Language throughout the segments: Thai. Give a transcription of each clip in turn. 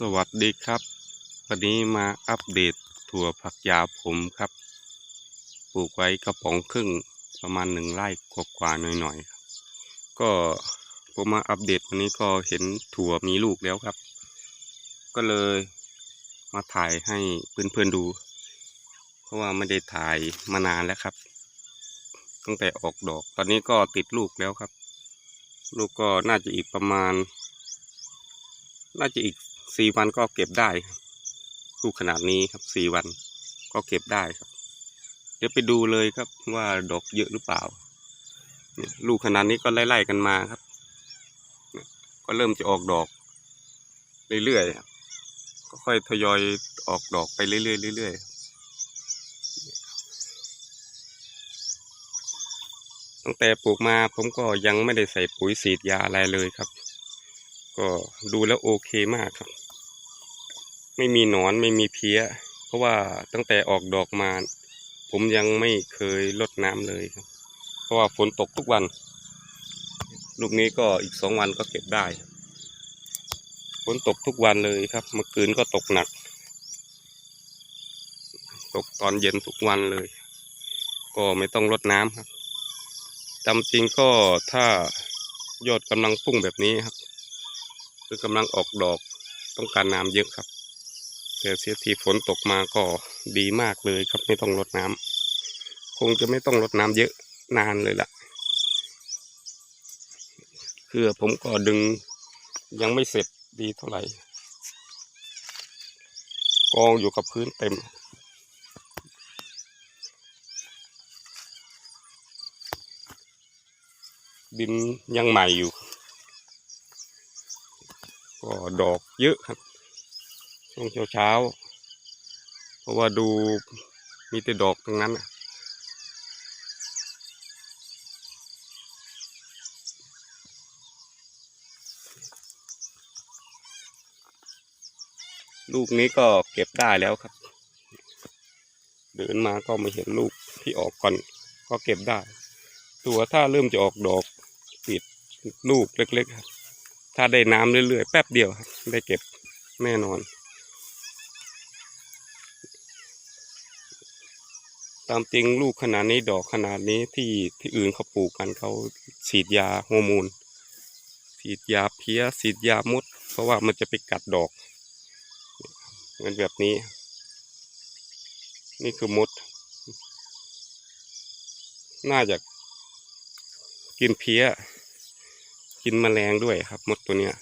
สวัสดีครับ วันนี้มาอัปเดตถั่วผักยาวผมครับ ปลูกไว้กระป๋องครึ่งประมาณหนึ่งไร่กว่าๆหน่อยๆครับก็ผมมาอัปเดตวันนี้ก็เห็นถั่วมีลูกแล้วครับ ก็เลยมาถ่ายให้เพื่อนๆดู เพราะว่าไม่ได้ถ่ายมานานแล้วครับ ตั้งแต่ออกดอก ตอนนี้ก็ติดลูกแล้วครับ ลูกก็น่าจะอีกประมาณ น่าจะอีก สี่วันก็เก็บได้ลูกขนาดนี้ครับสี่วันก็เก็บได้ครับ เดี๋ยวไปดูเลยครับว่าดอกเยอะหรือเปล่า ลูกขนาดนี้ก็ไล่ๆกันมาครับ ก็เริ่มจะออกดอกเรื่อยๆครับก็ค่อยทยอยออกดอกไปเรื่อยๆเรื่อยๆตั้งแต่ปลูกมาผมก็ยังไม่ได้ใส่ปุ๋ยฉีดยาอะไรเลยครับ ก็ดูแล้วโอเคมากครับ ไม่มีหนอนไม่มีเพี้ย เพราะว่าตั้งแต่ออกดอกมา ผมยังไม่เคยลดน้ำเลยครับ เพราะว่าฝนตกทุกวัน ลูกนี้ก็อีกสองวันก็เก็บได้ฝนตกทุกวันเลยครับ เมื่อคืนก็ตกหนัก ตกตอนเย็นทุกวันเลย ก็ไม่ต้องรดน้ำครับตามจริงก็ถ้ายอดกำลังพุ่งแบบนี้ครับ คือกำลังออกดอกต้องการน้ำเยอะครับ แต่เสียทีฝนตกมาก็ดีมากเลยครับไม่ต้องรดน้ำคงจะไม่ต้องรดน้ำเยอะนานเลยล่ะคือผมก็ดึงยังไม่เสร็จดีเท่าไหร่กองอยู่กับพื้นเต็ม ดินยังใหม่อยู่ ก็ดอกเยอะครับ ช่วงเช้าเช้าๆเพราะว่าดูมีแต่ดอกตรงนั้นลูกนี้ก็เก็บได้แล้วครับ เดินมาก็ไม่เห็นลูกที่ออกก่อนก็เก็บได้ ตัวถ้าเริ่มจะออกดอกปิดลูกเล็กๆครับถ้าได้น้ำเรื่อยๆ แป๊บเดียวครับได้เก็บแน่นอน ตามจริงลูกขนาดนี้ดอกขนาดนี้ที่ที่อื่นเขาปลูกกันเขาฉีดยาฮอร์โมนฉีดยาเพี้ยฉีดยามด เพราะว่ามันจะไปกัดดอกเหมือนแบบนี้ นี่คือมด น่าจะกินเพี้ย กินแมลงด้วยครับมดตัวเนี้ย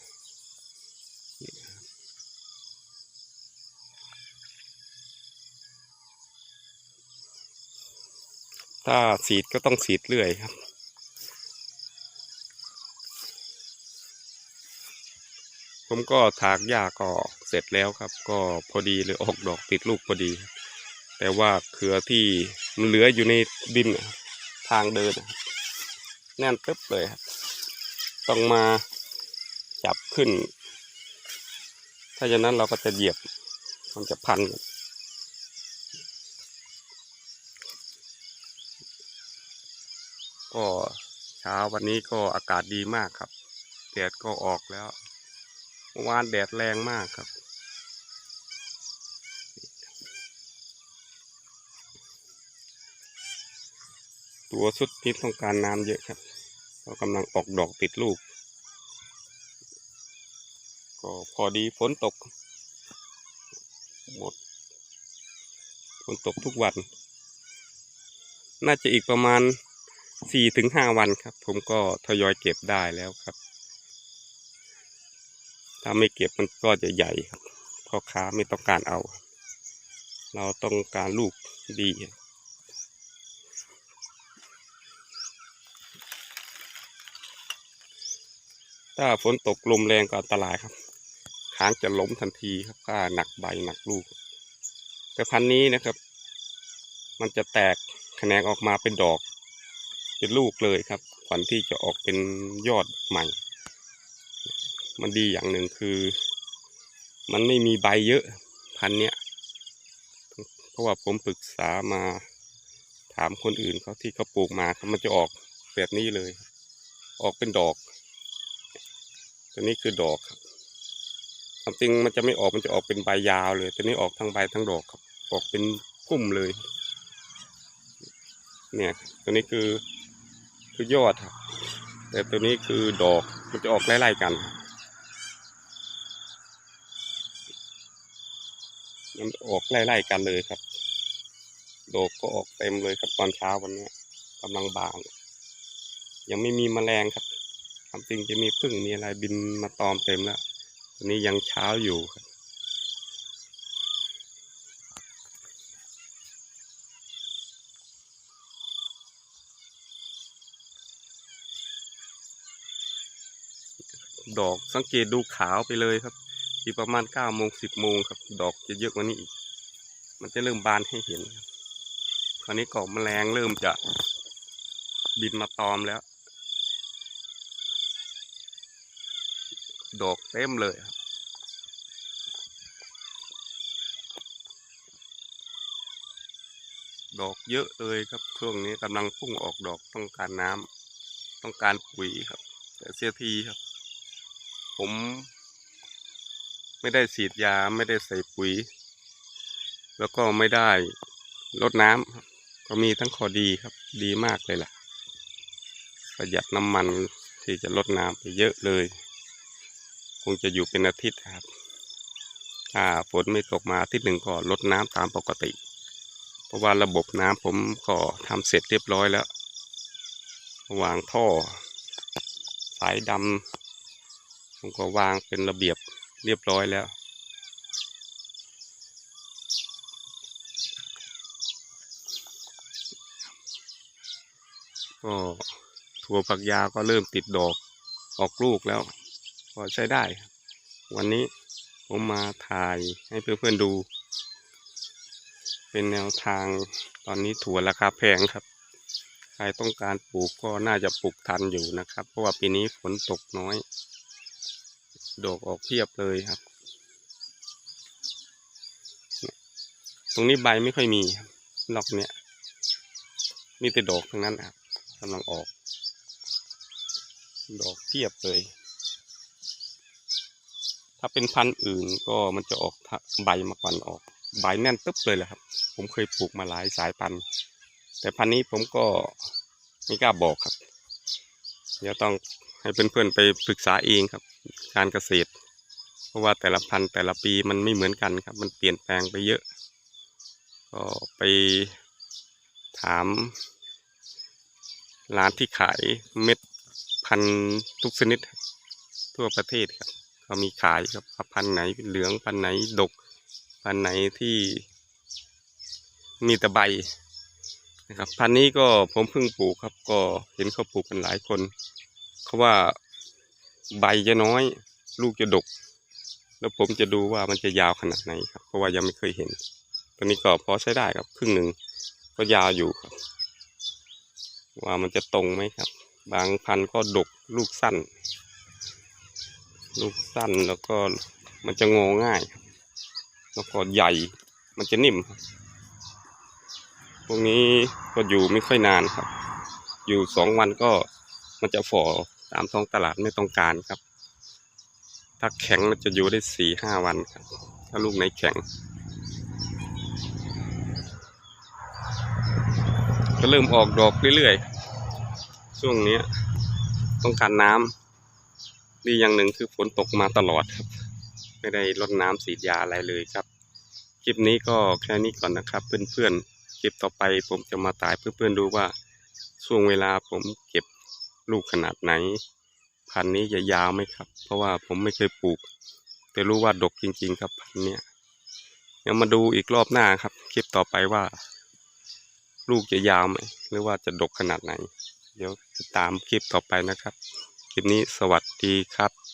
ถ้าฉีดก็ต้องฉีดเรื่อยครับ ผมก็ถากหญ้าก็เสร็จแล้วครับ ก็พอดีเลยออกดอกติดลูกพอดี แต่ว่าเครือที่มันเหลืออยู่ในดินทางเดิน แน่นตึ๊บเลยครับ ต้องมาจับขึ้น ถ้าอย่างนั้นเราก็จะเหยียบมันจะพันกัน ก็เช้าวันนี้ก็อากาศดีมากครับ แดดก็ออกแล้วเมื่อวานแดดแรงมากครับ ตัวสุดนี้ต้องการน้ำเยอะครับก็กำลังออกดอกติดลูก ก็พอดีฝนตก หมดฝนตกทุกวัน น่าจะอีกประมาณ สี่ถึงห้าวันครับ ผมก็ทยอยเก็บได้แล้วครับ ถ้าไม่เก็บมันก็จะใหญ่ครับพ่อค้าไม่ต้องการเอา เราต้องการลูกดีถ้าฝนตกลมแรงก็อันตรายครับค้างจะล้มทันทีครับถ้าหนักใบหนักลูก แต่พันนี้นะครับ มันจะแตกแขนงออกมาเป็นดอก เป็นลูกเลยครับก่อนที่จะออกเป็นยอดใหม่ มันดีอย่างหนึ่งคือ มันไม่มีใบเยอะพันเนี้ยเพราะว่าผมปรึกษามาถามคนอื่นเขาที่เขาปลูกมาครับมันจะออกแบบนี้เลย ออกเป็นดอก ตัวนี้คือดอกครับความจริงมันจะไม่ออกมันจะออกเป็นใบยาวเลย ตัวนี้ออกทั้งใบทั้งดอกครับ ออกเป็นพุ่มเลย เนี่ย ตัวนี้คือ คือยอดครับ แต่ตัวนี้คือดอกมันจะออกไล่ๆกันครับมันออกไล่ๆกันเลยครับ ดอกก็ออกเต็มเลยครับตอนเช้าวันนี้กำลังบานยังไม่มีแมลงครับความจริงจะมีพึ่งมีอะไรบินมาตอมเต็มแล้วตอนนี้ยังเช้าอยู่ครับ ดอกสังเกตดูขาวไปเลยครับอีกประมาณเก้าโมงสิบโมงครับ ดอกจะเยอะกว่านี้อีก มันจะเริ่มบานให้เห็นครับคราวนี้กอบแมลงเริ่มจะบินมาตอมแล้ว ดอกเต็มเลยครับดอกเยอะเลยครับช่วงนี้กำลังพุ่งออกดอกต้องการน้ำต้องการปุ๋ยครับ แต่เสียทีครับ ผม ไม่ได้ฉีดยาไม่ได้ใส่ปุ๋ย แล้วก็ไม่ได้ลดน้ำก็มีทั้งข้อดีครับ ดีมากเลยล่ะ ประหยัดน้ำมันที่จะลดน้ำไปเยอะเลย คงจะอยู่เป็นอาทิตย์ครับ ถ้าฝนไม่ตกมาอาทิตย์หนึ่งก็ลดน้ำตามปกติ เพราะว่าระบบน้ำผมก็ทำเสร็จเรียบร้อยแล้ววางท่อ สายดำ ผมก็วางเป็นระเบียบเรียบร้อยแล้ว ก็ถั่วฝักยาก็เริ่มติดดอกออกลูกแล้วพอใช้ได้ วันนี้ผมมาถ่ายให้เพื่อนๆดู เป็นแนวทางตอนนี้ถั่วราคาแพงครับ ใครต้องการปลูกก็น่าจะปลูกทันอยู่นะครับ เพราะว่าปีนี้ฝนตกน้อย ดอกออกเพียบเลยครับ ตรงนี้ใบไม่ค่อยมีครับนอกเนี้ยมีแต่ดอกทั้งนั้นครับกำลังออก ดอกเพียบเลย ถ้าเป็นพันธุ์อื่นก็มันจะออกใบมาก่อนออก ใบแน่นตึ๊บเลยแหละครับ ผมเคยปลูกมาหลายสายพันธุ์ แต่พันธุ์นี้ผมก็ไม่กล้าบอกครับ เดี๋ยวต้อง ให้เพื่อนๆไปปรึกษาเองครับ การเกษตร เพราะว่าแต่ละพันธุ์แต่ละปีมันไม่เหมือนกันครับ มันเปลี่ยนแปลงไปเยอะ ก็ไปถาม ร้านที่ขายเม็ดพันธุ์ทุกชนิด ทั่วประเทศครับเขามีขายครับพันธุ์ไหนเหลืองพันธุ์ไหนดก พันธุ์ไหนที่มีแต่ใบนะครับพันธุ์นี้ก็ผมเพิ่งปลูกครับ ก็เห็นเขาปลูกกันหลายคน เขาว่าใบจะน้อย ลูกจะดก แล้วผมจะดูว่ามันจะยาวขนาดไหนครับ เพราะว่ายังไม่เคยเห็นตัวนี้ก็พอใช้ได้ครับ ครึ่งหนึ่งก็ยาวอยู่ครับ ว่ามันจะตรงไหมครับ บางพันธุ์ก็ดกลูกสั้น ลูกสั้นแล้วก็มันจะงอง่าย แล้วก็ใหญ่มันจะนิ่มครับพวกนี้ก็อยู่ไม่ค่อยนานครับ อยู่สองวันก็มันจะฝ่อ ตามท้องตลาดไม่ต้องการครับ ถ้าแข็งมันจะอยู่ได้สี่ห้าวันครับ ถ้าลูกไหนแข็ง ก็เริ่มออกดอกเรื่อยๆ ช่วงนี้ต้องการน้ำดีอย่างหนึ่งคือฝนตกมาตลอดครับ ไม่ได้รดน้ำสีดยาอะไรเลยครับ คลิปนี้ก็แค่นี้ก่อนนะครับ เพื่อนๆ คลิปต่อไปผมจะมาตายเพื่อนๆดูว่าช่วงเวลาผมเก็บ ลูกขนาดไหน พันธุ์นี้จะยาวไหมครับ เพราะว่าผมไม่เคยปลูก แต่รู้ว่าดกจริง ๆ ครับพันธุ์เนี้ยเดี๋ยวมาดูอีกรอบหน้าครับ คลิปต่อไปว่า ลูกจะยาวไหมหรือว่าจะดกขนาดไหน เดี๋ยวติดตามคลิปต่อไปนะครับ คลิปนี้สวัสดีครับ